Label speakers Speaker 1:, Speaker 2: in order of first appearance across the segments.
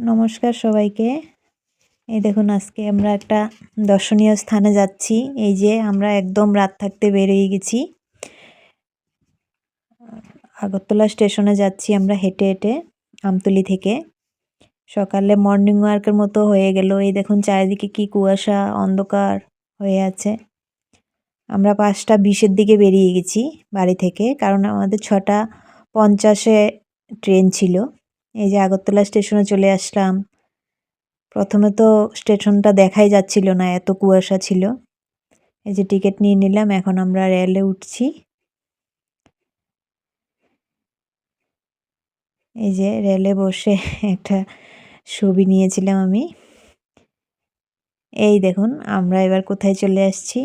Speaker 1: নমস্কার সবাইকে। এই দেখুন, আজকে আমরা একটা দর্শনীয় স্থানে যাচ্ছি। এই যে আমরা একদম রাত থাকতে বেরিয়ে গেছি। আগরতলা স্টেশনে যাচ্ছি আমরা হেঁটে হেঁটে, আমতলি থেকে। সকালে মর্নিং ওয়ার্কের মতো হয়ে গেল। এই দেখুন, চারিদিকে কি কুয়াশা, অন্ধকার হয়ে আছে। আমরা পাঁচটা বিশের দিকে বেরিয়ে গেছি বাড়ি থেকে, কারণ আমাদের ছটা পঞ্চাশে ট্রেন ছিল। এই যে আগরতলা স্টেশনে চলে আসলাম। প্রথমে তো স্টেশনটা দেখাই যাচ্ছিল না, এত কুয়াশা ছিল। এই যে টিকিট নিয়ে নিলাম, এখন আমরা রেলে উঠছি। এই যে রেলে বসে একটা ছবি নিয়েছিলাম আমি। এই দেখুন, আমরা এবার কোথায় চলে আসছি।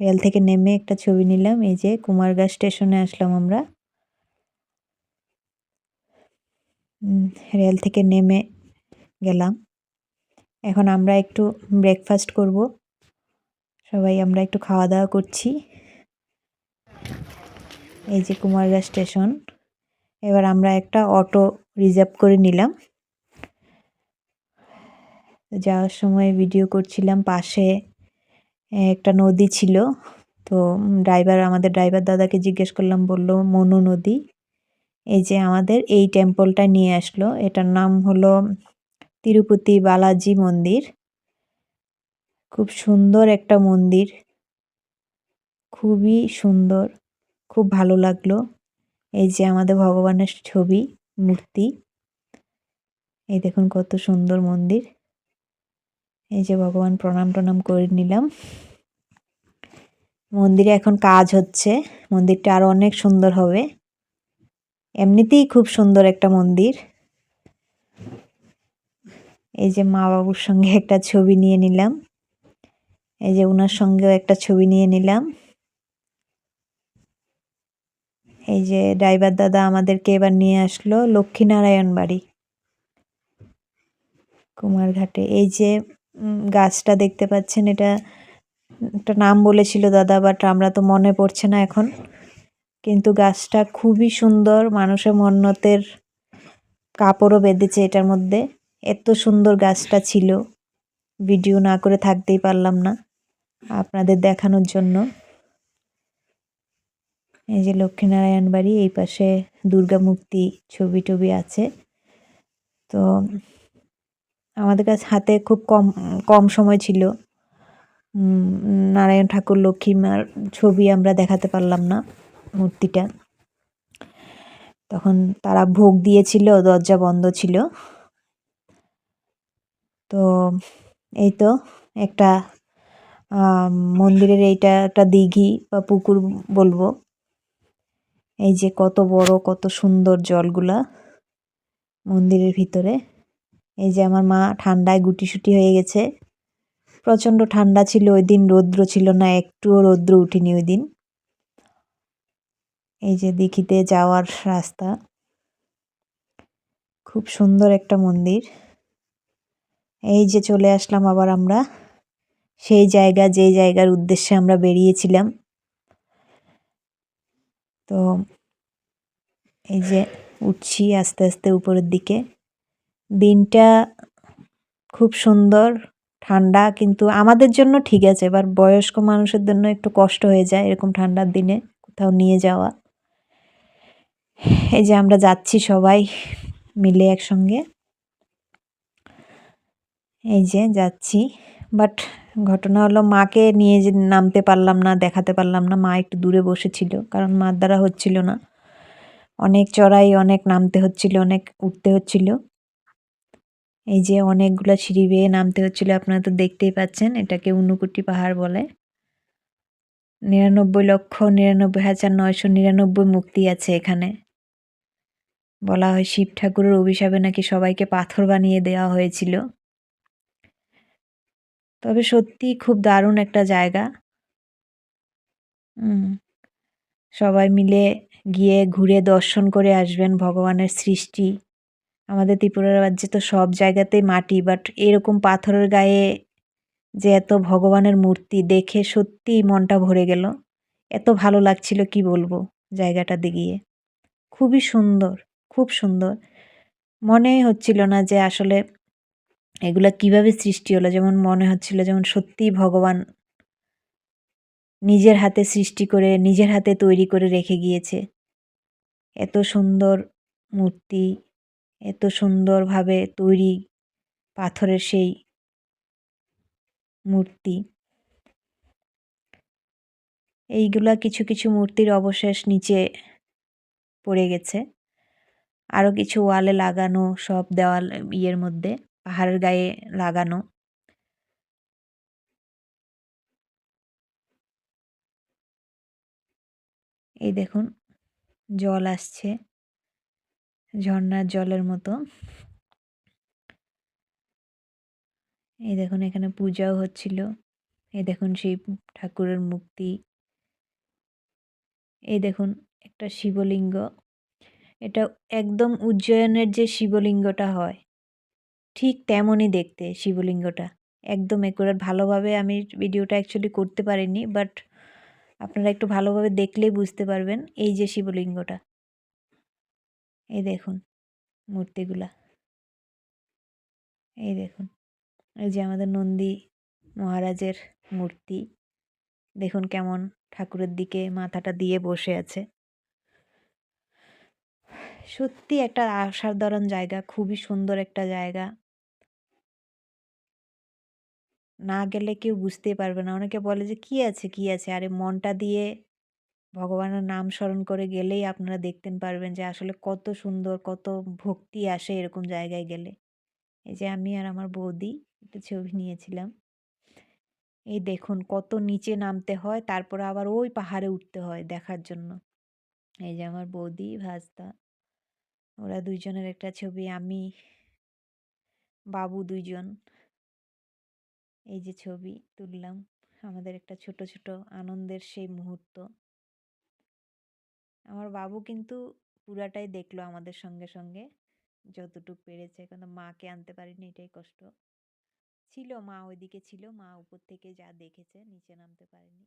Speaker 1: রেল থেকে নেমে একটা ছবি নিলাম, এই যে কুমারগাঁ স্টেশনে আসলাম আমরা। রেল থেকে নেমে গেলাম। এখন আমরা একটু ব্রেকফাস্ট করব। সবাই, আমরা একটু খাওয়া দাওয়া করছি। এই যে কুমারগাঁ স্টেশন। এবার আমরা একটা অটো রিজার্ভ করে নিলাম। যাওয়ার সময় ভিডিও করছিলাম পাশে একটা নদী ছিল। তো ড্রাইভার আমাদের ড্রাইভার দাদাকে জিজ্ঞেস করলাম, বলল, মনু নদী? এই যে আমাদের এই টেম্পলটা নিয়ে আসলো। এটার নাম হলো তিরুপতি বালাজি মন্দির। খুব সুন্দর একটা মন্দির। খুবই সুন্দর। খুব ভালো লাগল। এই যে আমাদের ভগবানের ছবি, মূর্তি। এই দেখুন কত সুন্দর মন্দির। এই যে ভগবান প্রণাম টনাম করে নিলাম। মন্দিরে এখন কাজ হচ্ছে। মন্দিরটা আরও অনেক সুন্দর হবে। এমনিতেই খুব সুন্দর একটা মন্দির। এই যে মা বাবুর সঙ্গে একটা ছবি নিয়ে নিলাম। এই যে ওনার সঙ্গেও একটা ছবি নিয়ে নিলাম। এই যে ড্রাইভার দাদা আমাদেরকে এবার নিয়ে আসলো লক্ষ্মীনারায়ণ বাড়ি। কুমারঘাটে। এই যে গাছটা দেখতে পাচ্ছেন, এটা একটা নাম বলেছিল দাদা বাট আমরা তো মনে পড়ছে না এখন। কিন্তু গাছটা খুবই সুন্দর, মানুষের মন্নতের কাপড়ও বেঁধেছে এটার মধ্যে। এত সুন্দর গাছটা ছিল। ভিডিও না করে থাকতেই পারলাম না আপনাদের দেখানোর জন্য। এই যে লক্ষ্মীনারায়ণ বাড়ি, এই পাশে দুর্গা মূর্তি ছবি টবি আছে। তো আমাদের কাছে হাতে খুব কম কম সময় ছিল। নারায়ণ ঠাকুর লক্ষ্মী মার ছবি আমরা দেখাতে পারলাম না। মূর্তিটা। তখন তারা ভোগ দিয়েছিল, দরজা বন্ধ ছিল। তো এই তো একটা মন্দিরের এইটা একটা দিঘি বা পুকুর বলব। এই যে কত বড়, কত সুন্দর জলগুলা মন্দিরের ভিতরে। এই যে আমার মা ঠান্ডায় গুটিসুটি হয়ে গেছে। প্রচণ্ড ঠান্ডা ছিল, ওই দিন রৌদ্র ছিল না, একটুও রৌদ্র উঠিনি ওই দিন। এই যে দিঘিতে যাওয়ার রাস্তা। খুব সুন্দর একটা মন্দির। এই যে চলে আসলাম আবার আমরা। সেই জায়গা, যে জায়গার উদ্দেশ্যে আমরা বেরিয়েছিলাম। তো এই যে উঠছি আস্তে আস্তে উপরের দিকে। দিনটা খুব সুন্দর, ঠান্ডা কিন্তু আমাদের জন্য ঠিক আছে, এবার বয়স্ক মানুষের জন্য একটু কষ্ট হয়ে যায় এরকম ঠান্ডার দিনে কোথাও নিয়ে যাওয়া। এই যে আমরা যাচ্ছি সবাই মিলে একসঙ্গে। এই যে যাচ্ছি বাট ঘটনা হলো মাকে নিয়ে যে নামতে পারলাম না, দেখাতে পারলাম না, মা একটু দূরে বসেছিল, কারণ মার দ্বারা হচ্ছিল না। অনেক চড়াই, অনেক নামতে হচ্ছিল, অনেক উঠতে হচ্ছিল। এই যে অনেকগুলো সিঁড়ি বেয়ে নামতে হচ্ছিল, আপনারা তো দেখতেই পাচ্ছেন, এটাকে উনুকুটি পাহাড় বলে। নিরানব্বই লক্ষ, নিরানব্বই হাজার নয়শো নিরানব্বই মুক্তি আছে এখানে। বলা হয় শিব ঠাকুরের অভিশাপে নাকি সবাইকে পাথর বানিয়ে দেওয়া হয়েছিল। তবে সত্যি খুব দারুণ একটা জায়গা। সবাই মিলে গিয়ে ঘুরে দর্শন করে আসবেন ভগবানের সৃষ্টি। আমাদের ত্রিপুরা রাজ্যে তো সব জায়গাতেই মাটি বাট এরকম পাথরের গায়ে যে এত ভগবানের মূর্তি দেখে সত্যিই মনটা ভরে গেল। এত ভালো লাগছিল কি বলব জায়গাটাতে গিয়ে খুবই সুন্দর। খুব সুন্দর। মনে হচ্ছিল না যে আসলে এগুলা কীভাবে সৃষ্টি হলো। যেমন মনে হচ্ছিল যেমন সত্যিই ভগবান নিজের হাতে সৃষ্টি করে, নিজের হাতে তৈরি করে রেখে গিয়েছে। এত সুন্দর মূর্তি, এত সুন্দরভাবে তৈরি পাথরের সেই মূর্তি। এইগুলা কিছু কিছু মূর্তির অবশেষ নিচে পড়ে গেছে। আরও কিছু ওয়ালে লাগানো, সব দেওয়াল ইয়ের মধ্যে, পাহাড়ের গায়ে লাগানো। এই দেখুন, জল আসছে, ঝর্ণার জলের মতো। এই দেখুন, এখানে পূজাও হচ্ছিল। এই দেখুন, সেই ঠাকুরের মূর্তি। এই দেখুন, একটা শিবলিঙ্গ। এটা একদম উজ্জয়নের যে শিবলিঙ্গটা হয়, ঠিক তেমনই দেখতে শিবলিঙ্গটা। একদম একুরেট ভালোভাবে আমি ভিডিওটা অ্যাকচুয়ালি করতে পারিনি বাট আপনারা একটু ভালোভাবে দেখলেই বুঝতে পারবেন এই যে শিবলিঙ্গটা। এই দেখুন মূর্তিগুলা। এই দেখুন, এই যে আমাদের নন্দী মহারাজের মূর্তি। দেখুন কেমন ঠাকুরের দিকে মাথাটা দিয়ে বসে আছে। সত্যি একটা অসাধারণ জায়গা, খুবই সুন্দর একটা জায়গা। না গেলে কেউ বুঝতেই পারবে না। অনেকে বলে যে, কি আছে কি আছে? আরে, মনটা দিয়ে ভগবানের নাম স্মরণ করে গেলেই আপনারা দেখতেন পারবেন যে, আসলে কত সুন্দর, কত ভক্তি আসে এরকম জায়গায় গেলে। এই যে, আমি আর আমার বৌদি একটা ছবি নিয়েছিলাম। এই দেখুন, কত নিচে নামতে হয়, তারপরে আবার ওই পাহাড়ে উঠতে হয় দেখার জন্য। এই যে, আমার বৌদি ভাজদা ওরা দুইজনের একটা ছবি, আমি, বাবু দুইজন। এই যে ছবি তুললাম, আমাদের একটা ছোট ছোট আনন্দের সেই মুহূর্ত। আমার বাবু কিন্তু পুরাটাই দেখল আমাদের সঙ্গে সঙ্গে। যতটুকু পেরেছে, কিন্তু মাকে আনতে পারিনি, এটাই কষ্ট। ছিল মা, ওইদিকে ছিল মা, উপর থেকে যা দেখেছে, নিচে নামতে পারেনি।